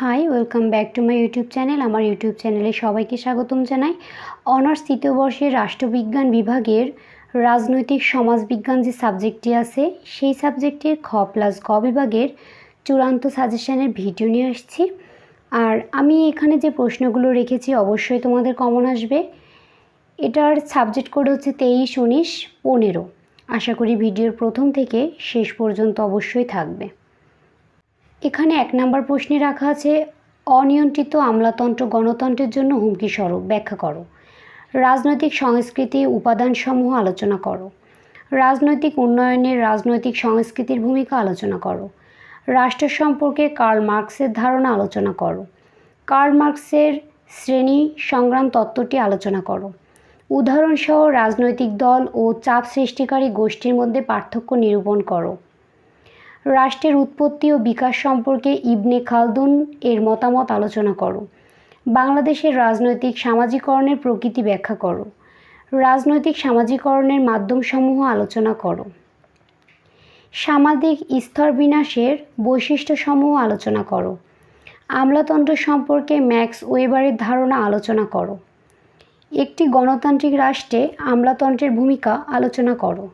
Hi welcome back to my YouTube channel আমার YouTube চ্যানেলে সবাইকে স্বাগতম জানাই। অনার্স তৃতীয় বর্ষের রাষ্ট্রবিজ্ঞান বিভাগের রাজনৈতিক সমাজবিজ্ঞান যে সাবজেক্টটি আছে, সেই সাবজেক্টের খ প্লাস গ বিভাগের চূড়ান্ত সাজেশনের ভিডিও নিয়ে আসছি। আর আমি এখানে যে প্রশ্নগুলো রেখেছি, অবশ্যই তোমাদের কমন আসবে। এটার সাবজেক্ট কোড হচ্ছে তেইশ, উনিশ, পনেরো। আশা করি ভিডিওর প্রথম থেকে শেষ পর্যন্ত অবশ্যই থাকবে। এখানে এক নম্বর প্রশ্নে রাখা আছে, অনিয়ন্ত্রিত আমলাতন্ত্র গণতন্ত্রের জন্য হুমকি স্বরূপ। ব্যাখ্যা করো। রাজনৈতিক সংস্কৃতি, উপাদানসমূহ আলোচনা করো। রাজনৈতিক উন্নয়নের রাজনৈতিক সংস্কৃতির ভূমিকা আলোচনা করো। রাষ্ট্র সম্পর্কে কার্ল মার্কসের ধারণা আলোচনা করো। কার্ল মার্কসের শ্রেণি সংগ্রাম তত্ত্বটি আলোচনা করো। উদাহরণসহ রাজনৈতিক দল ও চাপ সৃষ্টিকারী গোষ্ঠীর মধ্যে পার্থক্য নিরূপণ করো। রাষ্ট্রের উৎপত্তি ও বিকাশ সম্পর্কে ইবনে খালদুন এর মতামত আলোচনা করো। বাংলাদেশের রাজনৈতিক সামাজিকরণের প্রকৃতি ব্যাখ্যা করো। রাজনৈতিক সামাজিকরণের মাধ্যমসমূহ আলোচনা করো। সামাজিক স্তর বিনাশের বৈশিষ্ট্যসমূহ আলোচনা করো। আমলাতন্ত্র সম্পর্কে ম্যাক্স ওয়েবারের ধারণা আলোচনা করো। একটি গণতান্ত্রিক রাষ্ট্রে আমলাতন্ত্রের ভূমিকা আলোচনা করো।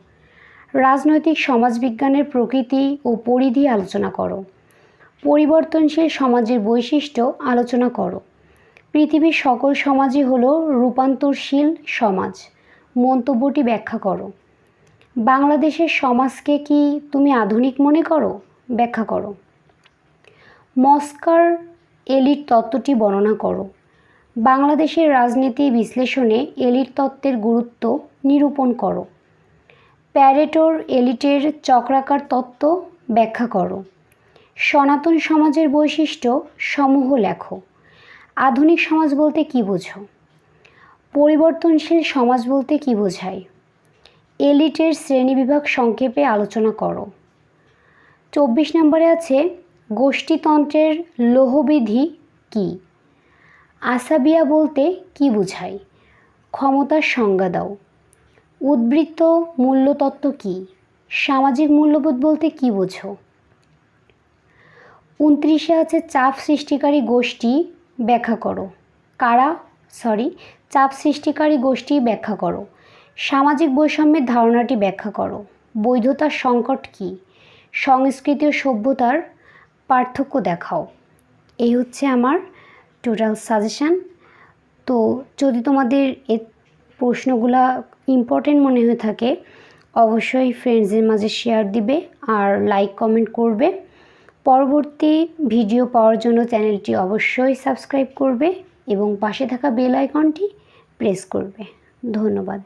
রাজনৈতিক সমাজবিজ্ঞানের প্রকৃতি ও পরিধি আলোচনা করো। পরিবর্তনশীল সমাজের বৈশিষ্ট্য আলোচনা করো। পৃথিবীর সকল সমাজই হল রূপান্তরশীল সমাজ। মন্তব্যটি ব্যাখ্যা করো। বাংলাদেশের সমাজকে কি তুমি আধুনিক মনে করো? ব্যাখ্যা করো। মস্কার এলিট তত্ত্বটি বর্ণনা করো। বাংলাদেশের রাজনীতি বিশ্লেষণে এলিট তত্ত্বের গুরুত্ব নিরূপণ করো। প্যারেটোর এলিটের চক্রাকার তত্ত্ব ব্যাখ্যা করো। সনাতন সমাজের বৈশিষ্ট্য সমূহ লেখো। আধুনিক সমাজ বলতে কী বোঝো? পরিবর্তনশীল সমাজ বলতে কী বোঝায়? এলিটের শ্রেণীবিভাগ সংক্ষেপে আলোচনা করো। চব্বিশ নম্বরে আছে, গোষ্ঠীতন্ত্রের লোহবিধি কী? আসাবিয়া বলতে কি বোঝায়? ক্ষমতার সংজ্ঞা দাও। উদ্বৃত্ত মূল্যতত্ত্ব কী? সামাজিক মূল্যবোধ বলতে কী বোঝো? উনত্রিশে আছে চাপ সৃষ্টিকারী গোষ্ঠী, ব্যাখ্যা করো। কারা? সরি, চাপ সৃষ্টিকারী গোষ্ঠী ব্যাখ্যা করো। সামাজিক বৈষম্যের ধারণাটি ব্যাখ্যা করো। বৈধতার সংকট কী? সংস্কৃতি ও সভ্যতার পার্থক্য দেখাও। এই হচ্ছে আমার টোটাল সাজেশান তো যদি তোমাদের এ প্রশ্নগুলা ইম্পর্টেন্ট মনে হয়ে থাকে, অবশ্যই ফ্রেন্ডসদের মাঝে শেয়ার দিবে আর লাইক কমেন্ট করবে। পরবর্তী ভিডিও পাওয়ার জন্য চ্যানেলটি অবশ্যই সাবস্ক্রাইব করবে এবং পাশে থাকা বেল আইকনটি প্রেস করবে। ধন্যবাদ।